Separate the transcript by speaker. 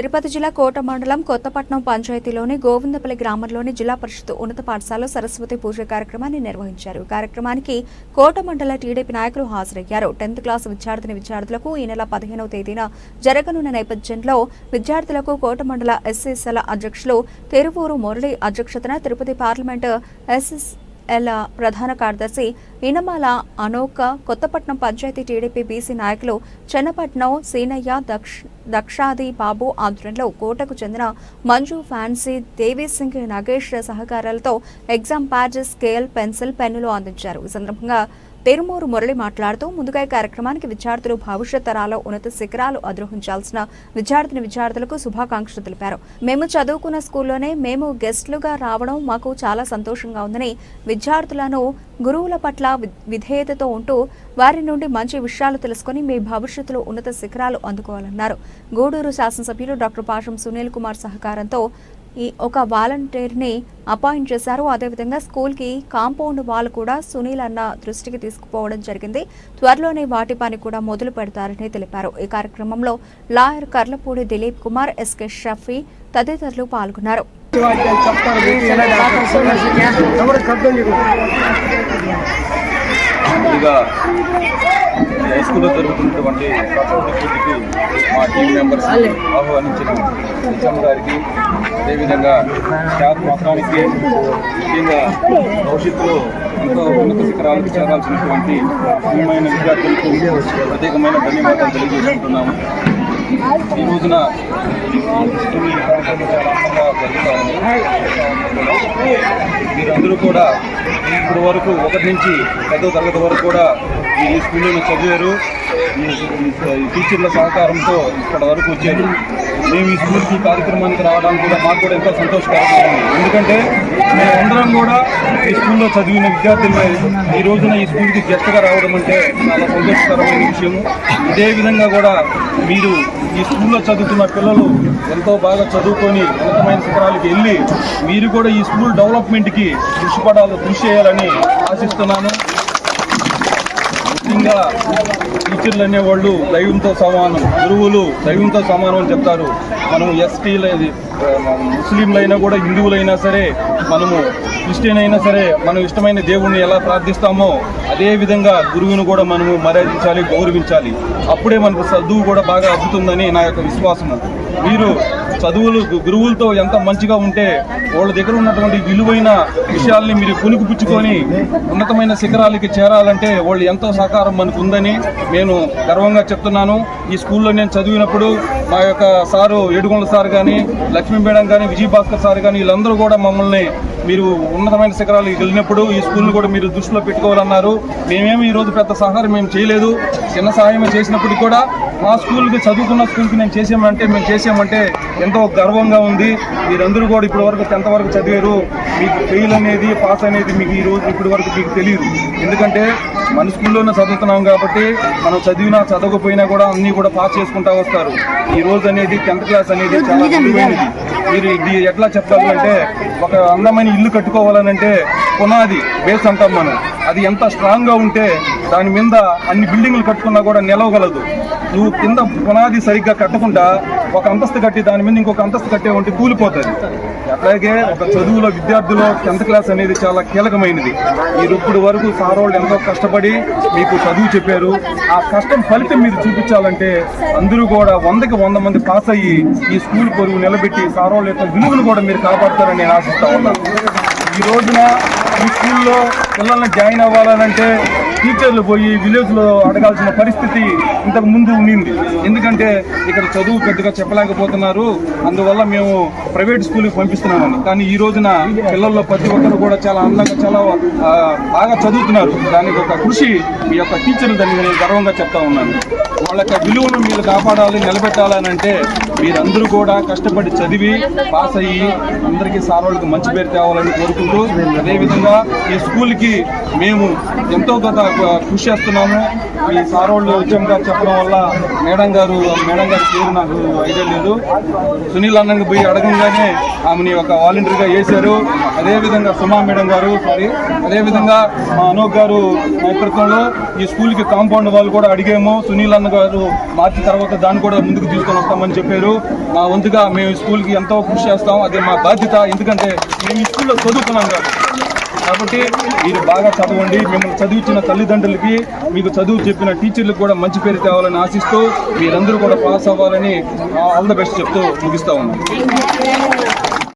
Speaker 1: తిరుపతి జిల్లా కోట మండలం కొత్తపట్నం పంచాయతీలోని గోవిందపల్లి గ్రామంలోని జిల్లా పరిషత్ ఉన్నత పాఠశాలలో సరస్వతి పూజ కార్యక్రమాన్ని నిర్వహించారు. కార్యక్రమానికి కోట మండల టీడీపీ నాయకులు హాజరయ్యారు. టెన్త్ క్లాస్ విద్యార్థిని విద్యార్థులకు ఈ నెల పదిహేనవ తేదీన జరగనున్న నేపథ్యంలో విద్యార్థులకు కోట మండల ఎస్ఎస్ఎల్ అధ్యక్షులు తిరువూరు మురళి అధ్యక్షతన తిరుపతి పార్లమెంటు ఎస్ఎస్ ఎల్ ప్రధాన కార్యదర్శి ఇనమాల అనోక కొత్తపట్నం పంచాయతీ టీడీపీ బీసీ నాయకులు చెన్నపట్నం సీనయ్య దక్షాది బాబు ఆధ్వర్యంలో కోటకు చెందిన మంజు ఫ్యాన్సీ దేవీసింగ్ నగేష్ సహకారాలతో ఎగ్జామ్ ప్యాడ్ స్కేల్ పెన్సిల్ పెన్నులు అందించారు. ఈ సందర్భంగా తిరుమూరు మురళి మాట్లాడుతూ ముందుగా ఈ కార్యక్రమానికి విద్యార్థులు భవిష్యత్ తరాల ఉన్నత శిఖరాలు అధిరోహించాల్సిన విద్యార్థిని విద్యార్థులకు శుభాకాంక్షలు తెలిపారు. మేము చదువుకున్న స్కూల్లోనే మేము గెస్ట్లుగా రావడం మాకు చాలా సంతోషంగా ఉందని విద్యార్థులను గురువుల పట్ల విధేయతతో ఉంటూ వారి నుండి మంచి విషయాలు తెలుసుకొని మీ భవిష్యత్తులో ఉన్నత శిఖరాలు అందుకోవాలన్నారు. గూడూరు శాసనసభ్యులు డాక్టర్ పాషం సునీల్ కుమార్ సహకారంతో ఈ ఒక వాలంటీర్ని అపాయింట్ చేశారు. అదేవిధంగా స్కూల్కి కాంపౌండ్ వాల్ కూడా సునీల్ అన్న దృష్టికి తీసుకుపోవడం జరిగింది. త్వరలోనే వాటి పని కూడా మొదలు పెడతారని తెలిపారు. ఈ కార్యక్రమంలో లాయర్ కర్లపూడి దిలీప్ కుమార్ ఎస్కే షఫీ తదితరులు పాల్గొన్నారు.
Speaker 2: హై స్కూల్లో జరుగుతున్నటువంటి సరస్వతి మా టీం మెంబర్స్ ఆహ్వానించిన హెచ్ఎం గారికి అదేవిధంగా స్టాఫ్ మొత్తానికి ముఖ్యంగా భవిష్యత్తులో ఎంతో ఉన్నత శిఖరాలకు చేరాల్సినటువంటి ముఖ్యమైన విద్యార్థులకు ప్రత్యేకమైన ధన్యవాదాలు తెలియజేసుకుంటున్నాము. ఈ రోజున మీరందరూ కూడా ఇప్పటి వరకు ఒకటి నుంచి పదో తరగతి వరకు కూడా ఈ స్కూల్లో చదివారు. టీచర్ల సహకారంతో ఇక్కడ వరకు వచ్చారు. మేము ఈ స్కూల్కి కార్యక్రమానికి రావడానికి కూడా మాకు కూడా ఎంతో సంతోషకరంగా ఉంది ఎందుకంటే మేమందరం కూడా ఈ స్కూల్లో చదివిన విద్యార్థులు ఈ రోజున ఈ స్కూల్కి గెస్ట్గా రావడం అంటే చాలా సంతోషకరమైన విషయము. ఇదే విధంగా కూడా మీరు ఈ స్కూల్లో చదువుతున్న పిల్లలు ఎంతో బాగా చదువుకొని ఉన్నతమైన శిఖరాలకు వెళ్ళి మీరు కూడా ఈ స్కూల్ డెవలప్మెంట్కి కృషి పడాలి కృషి చేయాలని ఆశిస్తున్నాను. ముఖ్యంగా టీచర్లు అనేవాళ్ళు దైవంతో సమానం గురువులు దైవంతో సమానం అని చెప్తారు. మనం ఎస్టీలు ముస్లింలైనా కూడా హిందువులైనా సరే మనము క్రిస్టియన్ అయినా సరే మనం ఇష్టమైన దేవుణ్ణి ఎలా ప్రార్థిస్తామో అదే విధంగా గురువును కూడా మనము మర్యాదించాలి గౌరవించాలి. అప్పుడే మనకు చదువు కూడా బాగా అద్దుతుందని నా యొక్క విశ్వాసము. మీరు చదువులు గురువులతో ఎంత మంచిగా ఉంటే వాళ్ళ దగ్గర ఉన్నటువంటి విలువైన విషయాల్ని మీరు పుణికిపుచ్చుకొని ఉన్నతమైన శిఖరాలకి చేరాలంటే వాళ్ళు ఎంతో సహకారం మనకు ఉందని నేను గర్వంగా చెప్తున్నాను. ఈ స్కూల్లో నేను చదివినప్పుడు మా యొక్క సారు ఏడుగొండ సార్ కానీ లక్ష్మీ మేడం కానీ విజయ్ భాస్కర్ సార్ కానీ వీళ్ళందరూ కూడా మమ్మల్ని మీరు ఉన్నతమైన శిఖరాలకు వెళ్ళినప్పుడు ఈ స్కూల్ని కూడా మీరు దృష్టిలో పెట్టుకోవాలన్నారు. మేమేమి ఈ రోజు పెద్ద సహాయం మేము చేయలేదు. చిన్న సహాయం చేసినప్పటికీ కూడా మా స్కూల్కి చదువుకున్న స్కూల్కి నేను చేసామంటే మేము చేసామంటే ఎంతో గర్వంగా ఉంది. మీరందరూ కూడా ఇప్పటి వరకు టెన్త్ వరకు చదివారు. మీకు ఫెయిల్ అనేది పాస్ అనేది మీకు ఈ రోజు ఇప్పటి వరకు మీకు తెలియదు. ఎందుకంటే మన స్కూల్లోనే చదువుతున్నాం కాబట్టి మనం చదివినా చదవకపోయినా కూడా అన్నీ కూడా పాస్ చేసుకుంటా వస్తారు. ఈ రోజు అనేది టెన్త్ క్లాస్ అనేది చాలా విలువైనది. మీరు ఇది ఎట్లా చెప్పాలంటే ఒక అందమైన ఇల్లు కట్టుకోవాలనంటే పునాది బేస్ అంటాం మనం అది ఎంత స్ట్రాంగ్గా ఉంటే దాని మీద అన్ని బిల్డింగ్లు కట్టుకున్నా కూడా నిలవగలదు. నువ్వు కింద పునాది సరిగ్గా కట్టకుండా ఒక అంతస్తు కట్టి దాని మీద ఇంకొక అంతస్తు కట్టే ఉంటే కూలిపోతుంది. అట్లాగే ఒక చదువులో విద్యార్థులు టెన్త్ క్లాస్ అనేది చాలా కీలకమైనది. మీరు ఇప్పుడు వరకు సార్ వాళ్ళు ఎంతో కష్టపడి మీకు చదువు చెప్పారు. ఆ కష్టం ఫలితం మీరు చూపించాలంటే అందరూ కూడా వందకి వంద మంది పాస్ అయ్యి ఈ స్కూల్ పొరుగు నిలబెట్టి సార్ వాళ్ళ యొక్క విలువను కూడా మీరు కాపాడతారని నేను ఆశిస్తా ఉన్నాను. ఈ రోజున ఈ స్కూల్లో పిల్లల్ని జాయిన్ అవ్వాలనంటే టీచర్లు పోయి విలేజ్లో అడగాల్సిన పరిస్థితి ఇంతకు ముందు ఉండింది. ఎందుకంటే ఇక్కడ చదువు పెద్దగా చెప్పలేకపోతున్నారు. అందువల్ల మేము ప్రైవేట్ స్కూల్కి పంపిస్తున్నామని. కానీ ఈ రోజున పిల్లల్లో ప్రతి ఒక్కరు కూడా చాలా అందంగా చాలా బాగా చదువుతున్నారు. దానికి ఒక కృషి మీ యొక్క టీచర్లు దాన్ని నేను గర్వంగా చెప్తా ఉన్నాను. వాళ్ళ యొక్క విలువను మీరు కాపాడాలి నిలబెట్టాలని అంటే మీరందరూ కూడా కష్టపడి చదివి పాస్ అయ్యి అందరికీ సార్ వాళ్ళకి మంచి పేరు తేవాలని కోరుకుంటూ అదేవిధంగా ఈ స్కూల్కి మేము ఎంతో గత కృషి చేస్తున్నాము. ఈ సార్ వాళ్ళు గారు చెప్పడం వల్ల మేడం గారు మేడం గారి పేరు నాకు ఐడియా లేదు. సునీల్ అన్నకి పోయి అడగంగానే ఆమెని ఒక వాలంటీర్గా వేశారు అదేవిధంగా సుమా మేడం గారు సారీ అదేవిధంగా మా అనూప్ గారు నేతృత్వంలో ఈ స్కూల్కి కాంపౌండ్ వాళ్ళు కూడా అడిగాము. సునీల్ అన్న గారు మార్చి తర్వాత దాన్ని కూడా ముందుకు తీసుకొని వస్తామని చెప్పారు. మా వంతుగా మేము ఈ స్కూల్కి ఎంతో కృషి చేస్తాం. అది మా బాధ్యత. ఎందుకంటే మేము ఈ స్కూల్లో చదువుకున్నాం కాదు. కాబట్టి మీరు బాగా చదవండి. మిమ్మల్ని చదివించిన తల్లిదండ్రులకి మీకు చదువు చెప్పిన టీచర్లకు కూడా మంచి పేరు తేవాలని ఆశిస్తూ మీరందరూ కూడా పాస్ అవ్వాలని ఆల్ ద బెస్ట్ చెప్తూ ముగిస్తూ ఉన్నాను